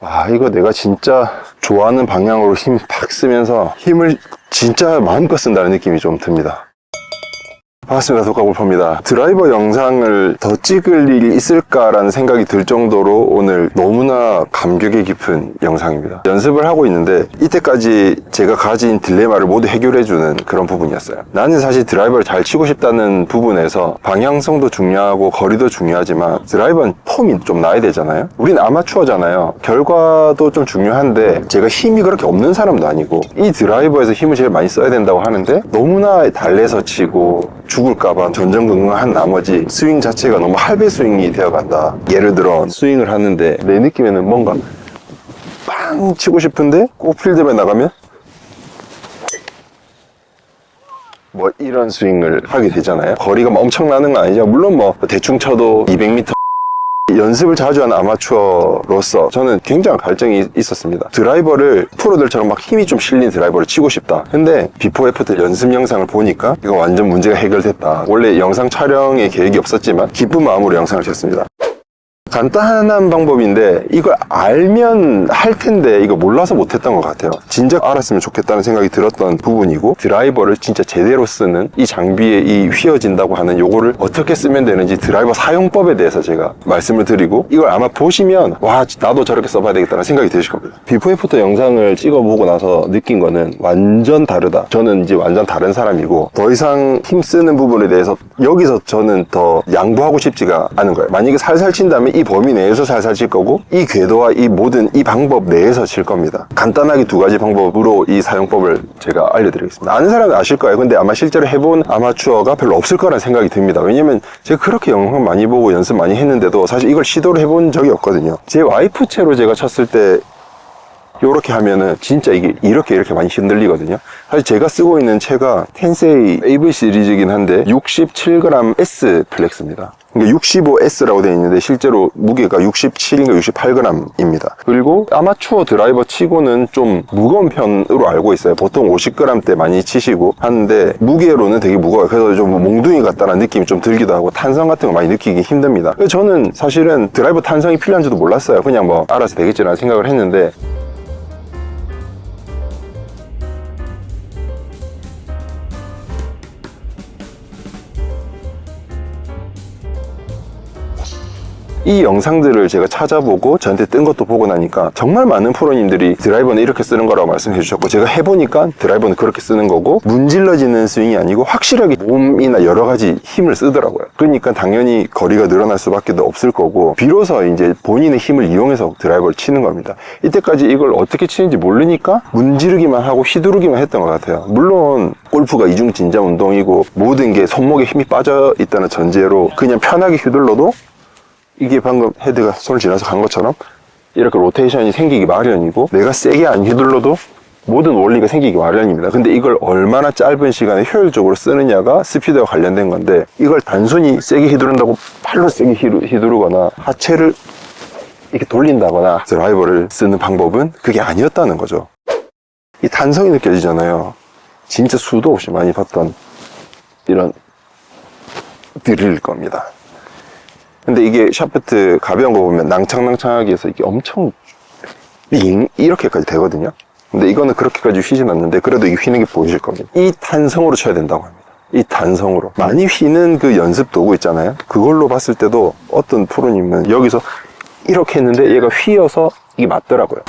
아 이거 내가 진짜 좋아하는 방향으로 힘 팍 쓰면서 힘을 진짜 마음껏 쓴다는 느낌이 좀 듭니다 반갑습니다. 독가골퍼입니다. 드라이버 영상을 더 찍을 일이 있을까라는 생각이 들 정도로 오늘 너무나 감격이 깊은 영상입니다. 연습을 하고 있는데 이때까지 제가 가진 딜레마를 모두 해결해주는 그런 부분이었어요. 나는 사실 드라이버를 잘 치고 싶다는 부분에서 방향성도 중요하고 거리도 중요하지만 드라이버는 폼이 좀 나야 되잖아요. 우린 아마추어잖아요. 결과도 좀 중요한데 제가 힘이 그렇게 없는 사람도 아니고 이 드라이버에서 힘을 제일 많이 써야 된다고 하는데 너무나 달래서 치고 죽을까봐 전전긍긍한 나머지 스윙 자체가 너무 할배 스윙이 되어간다. 예를 들어 스윙을 하는데 내 느낌에는 뭔가 빵 치고 싶은데 꼭 필드에 나가면 뭐 이런 스윙을 하게 되잖아요. 거리가 뭐 엄청나는 건 아니죠. 물론 뭐 대충 쳐도 200m 연습을 자주 하는 아마추어로서 저는 굉장한 갈증이 있었습니다. 드라이버를 프로들처럼 막 힘이 좀 실린 드라이버를 치고 싶다. 근데 비포 애프터 연습 영상을 보니까 이거 완전 문제가 해결됐다. 원래 영상 촬영에 계획이 없었지만 기쁜 마음으로 영상을 찍었습니다. 간단한 방법인데 이걸 알면 할 텐데 이거 몰라서 못했던 것 같아요. 진작 알았으면 좋겠다는 생각이 들었던 부분이고 드라이버를 진짜 제대로 쓰는 이 장비에 이 휘어진다고 하는 요거를 어떻게 쓰면 되는지 드라이버 사용법에 대해서 제가 말씀을 드리고 이걸 아마 보시면 와 나도 저렇게 써봐야 되겠다는 생각이 드실 겁니다. 비포 애프터 영상을 찍어보고 나서 느낀 거는 완전 다르다. 저는 이제 완전 다른 사람이고 더 이상 힘 쓰는 부분에 대해서 여기서 저는 더 양보하고 싶지가 않은 거예요. 만약에 살살 친다면 이 범위 내에서 살살 칠 거고 이 궤도와 이 모든 이 방법 내에서 칠 겁니다. 간단하게 두 가지 방법으로 이 사용법을 제가 알려드리겠습니다. 아는 사람은 아실 거예요. 근데 아마 실제로 해본 아마추어가 별로 없을 거라는 생각이 듭니다. 왜냐면 제가 그렇게 영상 많이 보고 연습 많이 했는데도 사실 이걸 시도를 해본 적이 없거든요. 제 와이프 채로 제가 쳤을 때 요렇게 하면은 진짜 이게 이렇게 이렇게 많이 흔들리거든요. 사실 제가 쓰고 있는 채가 텐세이 AV 시리즈이긴 한데 67g S 플렉스입니다. 그러니까 65S라고 되어 있는데 실제로 무게가 67인가 68g입니다. 그리고 아마추어 드라이버 치고는 좀 무거운 편으로 알고 있어요. 보통 50g대 많이 치시고 하는데 무게로는 되게 무거워요. 그래서 좀 몽둥이 같다는 느낌이 좀 들기도 하고 탄성 같은 거 많이 느끼기 힘듭니다. 저는 사실은 드라이버 탄성이 필요한지도 몰랐어요. 그냥 뭐 알아서 되겠지라는 생각을 했는데 이 영상들을 제가 찾아보고 저한테 뜬 것도 보고 나니까 정말 많은 프로님들이 드라이버는 이렇게 쓰는 거라고 말씀해 주셨고 제가 해보니까 드라이버는 그렇게 쓰는 거고 문질러지는 스윙이 아니고 확실하게 몸이나 여러 가지 힘을 쓰더라고요. 그러니까 당연히 거리가 늘어날 수밖에 없을 거고 비로소 이제 본인의 힘을 이용해서 드라이버를 치는 겁니다. 이때까지 이걸 어떻게 치는지 모르니까 문지르기만 하고 휘두르기만 했던 것 같아요. 물론 골프가 이중진자 운동이고 모든 게 손목에 힘이 빠져 있다는 전제로 그냥 편하게 휘둘러도 이게 방금 헤드가 손을 지나서 간 것처럼 이렇게 로테이션이 생기기 마련이고 내가 세게 안 휘둘러도 모든 원리가 생기기 마련입니다. 근데 이걸 얼마나 짧은 시간에 효율적으로 쓰느냐가 스피드와 관련된 건데 이걸 단순히 세게 휘두른다고 팔로 세게 휘두- 휘두르거나 하체를 이렇게 돌린다거나 드라이버를 쓰는 방법은 그게 아니었다는 거죠. 이 탄성이 느껴지잖아요. 진짜 수도 없이 많이 봤던 이런 드릴 겁니다. 근데 이게 샤프트 가벼운 거 보면 낭창낭창하게 해서 이게 엄청 윙 이렇게까지 되거든요. 근데 이거는 그렇게까지 휘진 않는데 그래도 이게 휘는 게 보이실 겁니다. 이 탄성으로 쳐야 된다고 합니다. 이 단성으로 많이 휘는 그 연습 도구 있잖아요. 그걸로 봤을 때도 어떤 프로님은 여기서 이렇게 했는데 얘가 휘어서 이게 맞더라고요.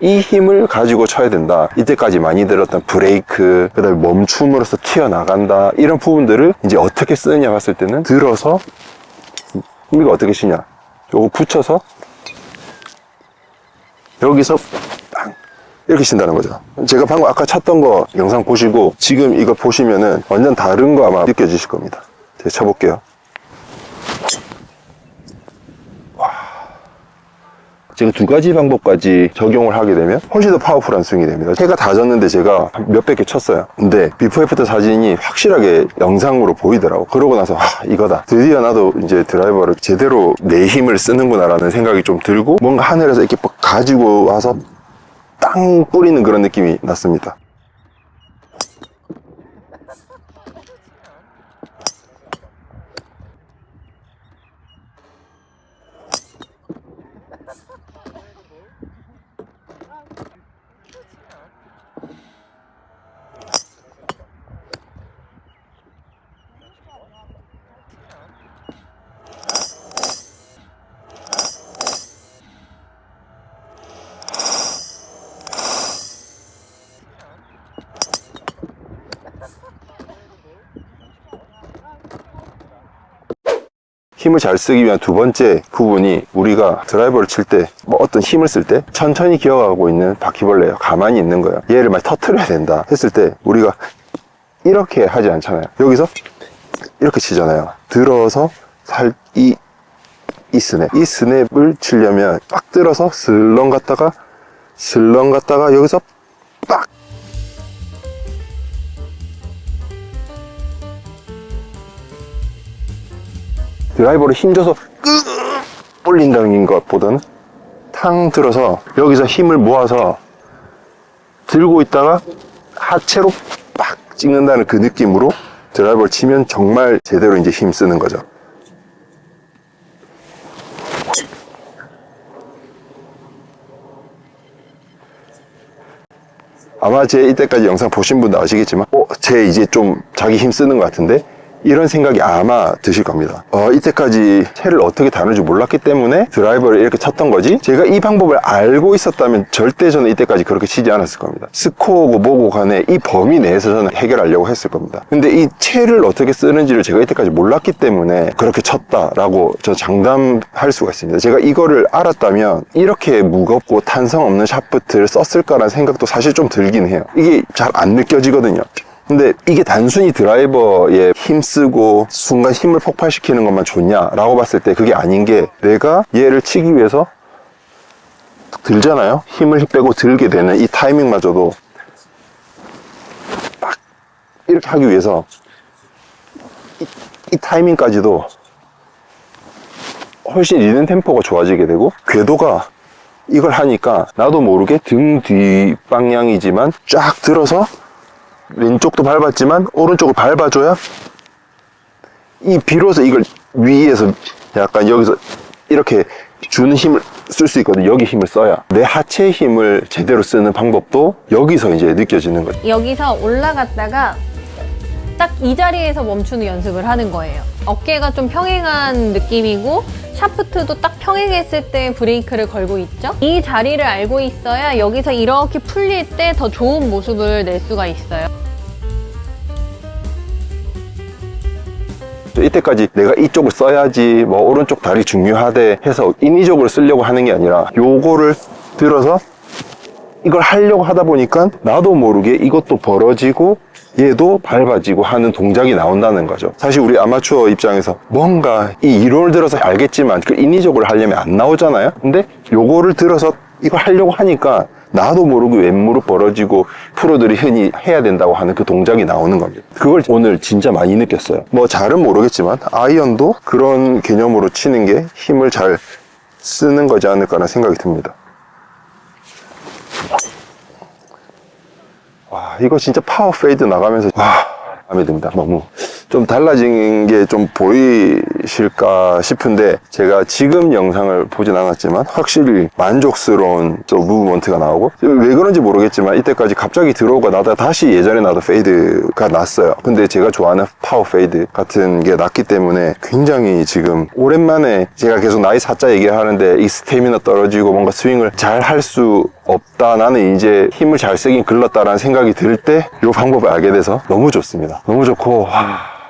이 힘을 가지고 쳐야 된다. 이때까지 많이 들었던 브레이크, 그 다음에 멈춤으로써 튀어나간다. 이런 부분들을 이제 어떻게 쓰느냐 봤을 때는 들어서, 이거 어떻게 치냐. 요거 붙여서, 여기서 빵! 이렇게 친다는 거죠. 제가 방금 아까 쳤던 거 영상 보시고 지금 이거 보시면은 완전 다른 거 아마 느껴지실 겁니다. 제가 쳐볼게요. 제가 두 가지 방법까지 적용을 하게 되면 훨씬 더 파워풀한 스윙이 됩니다. 해가 다 졌는데 제가 몇백 개 쳤어요. 근데 비포 애프터 사진이 확실하게 영상으로 보이더라고. 그러고 나서 하, 이거다. 드디어 나도 이제 드라이버를 제대로 내 힘을 쓰는구나라는 생각이 좀 들고 뭔가 하늘에서 이렇게 막 가지고 와서 땅 뿌리는 그런 느낌이 났습니다. 힘을 잘 쓰기 위한 두 번째 부분이 우리가 드라이버를 칠 때 뭐 어떤 힘을 쓸 때 천천히 기어가고 있는 바퀴벌레예요. 가만히 있는 거예요. 얘를 막 터트려야 된다 했을 때 우리가 이렇게 하지 않잖아요. 여기서 이렇게 치잖아요. 들어서 살, 이, 이 스냅. 이 스냅을 치려면 딱 들어서 슬렁 갔다가 슬렁 갔다가 여기서 빡! 드라이버를 힘줘서 끄 올린다는 것보다는 탕 들어서 여기서 힘을 모아서 들고 있다가 하체로 빡 찍는다는 그 느낌으로 드라이버를 치면 정말 제대로 이제 힘 쓰는 거죠. 아마 제 이때까지 영상 보신 분도 아시겠지만, 어, 제 이제 좀 자기 힘 쓰는 것 같은데, 이런 생각이 아마 드실 겁니다. 어, 이때까지 채를 어떻게 다루는지 몰랐기 때문에 드라이버를 이렇게 쳤던 거지, 제가 이 방법을 알고 있었다면 절대 저는 이때까지 그렇게 치지 않았을 겁니다. 스코어고 뭐고 간에 이 범위 내에서 저는 해결하려고 했을 겁니다. 근데 이 채를 어떻게 쓰는지를 제가 이때까지 몰랐기 때문에 그렇게 쳤다라고 저 장담할 수가 있습니다. 제가 이거를 알았다면 이렇게 무겁고 탄성 없는 샤프트를 썼을까라는 생각도 사실 좀 들긴 해요. 이게 잘 안 느껴지거든요. 근데 이게 단순히 드라이버에 힘쓰고 순간 힘을 폭발시키는 것만 좋냐라고 봤을 때 그게 아닌 게 내가 얘를 치기 위해서 들잖아요. 힘을 빼고 들게 되는 이 타이밍마저도 딱 이렇게 하기 위해서 이, 이 타이밍까지도 훨씬 리듬 템포가 좋아지게 되고 궤도가 이걸 하니까 나도 모르게 등뒤 방향이지만 쫙 들어서 왼쪽도 밟았지만 오른쪽을 밟아줘야 이 비로소 이걸 위에서 약간 여기서 이렇게 주는 힘을 쓸 수 있거든요. 여기 힘을 써야 내 하체 힘을 제대로 쓰는 방법도 여기서 이제 느껴지는 거죠. 여기서 올라갔다가 딱 이 자리에서 멈추는 연습을 하는 거예요. 어깨가 좀 평행한 느낌이고 샤프트도 딱 평행했을 때 브레이크를 걸고 있죠. 이 자리를 알고 있어야 여기서 이렇게 풀릴 때 더 좋은 모습을 낼 수가 있어요. 이때까지 내가 이쪽을 써야지 뭐 오른쪽 다리 중요하대 해서 인위적으로 쓰려고 하는 게 아니라 요거를 들어서 이걸 하려고 하다 보니까 나도 모르게 이것도 벌어지고 얘도 밟아지고 하는 동작이 나온다는 거죠. 사실 우리 아마추어 입장에서 뭔가 이 이론을 들어서 알겠지만 그 인위적으로 하려면 안 나오잖아요. 근데 요거를 들어서 이걸 하려고 하니까 나도 모르게 왼무릎 벌어지고 프로들이 흔히 해야 된다고 하는 그 동작이 나오는 겁니다. 그걸 오늘 진짜 많이 느꼈어요. 뭐 잘은 모르겠지만 아이언도 그런 개념으로 치는 게 힘을 잘 쓰는 거지 않을까라는 생각이 듭니다. 와, 이거 진짜 파워 페이드 나가면서, 와, 마음에 듭니다. 너무. 좀 달라진 게 좀 보이실까 싶은데, 제가 지금 영상을 보진 않았지만, 확실히 만족스러운 또 무브먼트가 나오고, 왜 그런지 모르겠지만, 이때까지 갑자기 들어오고 나다 다시 예전에 나도 페이드가 났어요. 근데 제가 좋아하는 파워 페이드 같은 게 났기 때문에, 굉장히 지금, 오랜만에 제가 계속 나이 사자 얘기를 하는데, 이 스태미나 떨어지고 뭔가 스윙을 잘 할 수 없다. 나는 이제 힘을 잘 쓰긴 글렀다라는 생각이 들 때, 이 방법을 알게 돼서 너무 좋습니다. 너무 좋고, 와.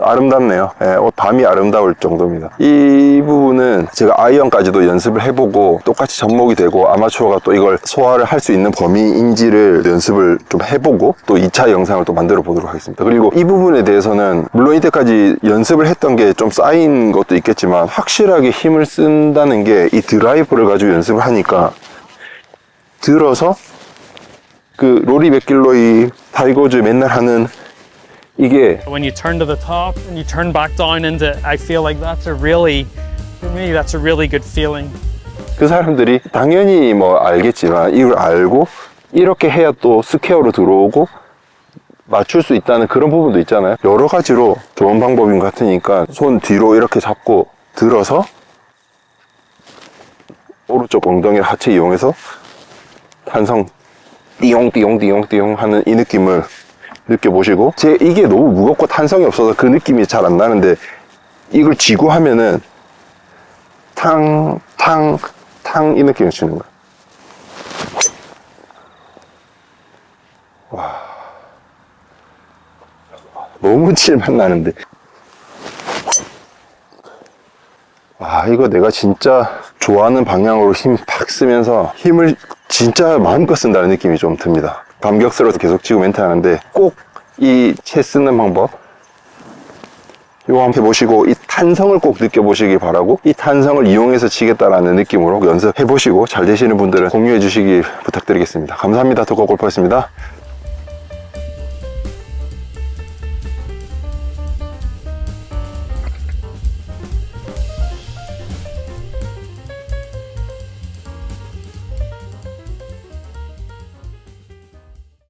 아름답네요. 예, 옷 밤이 아름다울 정도입니다. 이 부분은 제가 아이언까지도 연습을 해보고 똑같이 접목이 되고 아마추어가 또 이걸 소화를 할 수 있는 범위인지를 연습을 좀 해보고 또 2차 영상을 또 만들어 보도록 하겠습니다. 그리고 이 부분에 대해서는 물론 이때까지 연습을 했던 게 좀 쌓인 것도 있겠지만 확실하게 힘을 쓴다는 게 이 드라이브를 가지고 연습을 하니까 들어서 그 로리 맥길로이 타이거즈 맨날 하는 이게 When you turn to the top and you turn back down into, I feel like that's a really, for me, that's a really good feeling. 그 사람들이 당연히 뭐 알겠지만 이걸 알고 이렇게 해야 또 스퀘어로 들어오고 맞출 수 있다는 그런 부분도 있잖아요. 여러 가지로 좋은 방법인 것 같으니까 손 뒤로 이렇게 잡고 들어서 오른쪽 엉덩이를 하체 이용해서 탄성 띠용 띠용 띠용 띠용 하는 이 느낌을 느껴보시고 제 이게 너무 무겁고 탄성이 없어서 그 느낌이 잘 안 나는데 이걸 쥐고 하면은 탕, 탕, 탕 이 느낌을 주는 거야. 와. 너무 칠맛 나는데. 아, 이거 내가 진짜 좋아하는 방향으로 힘 팍 쓰면서 힘을 진짜 마음껏 쓴다는 느낌이 좀 듭니다. 감격스러워서 계속 지고 멘트 하는데 꼭 이 채 쓰는 방법 이거 한번 해보시고 이 탄성을 꼭 느껴보시기 바라고 이 탄성을 이용해서 치겠다라는 느낌으로 연습해보시고 잘 되시는 분들은 공유해 주시기 부탁드리겠습니다. 감사합니다. 도커골퍼였습니다.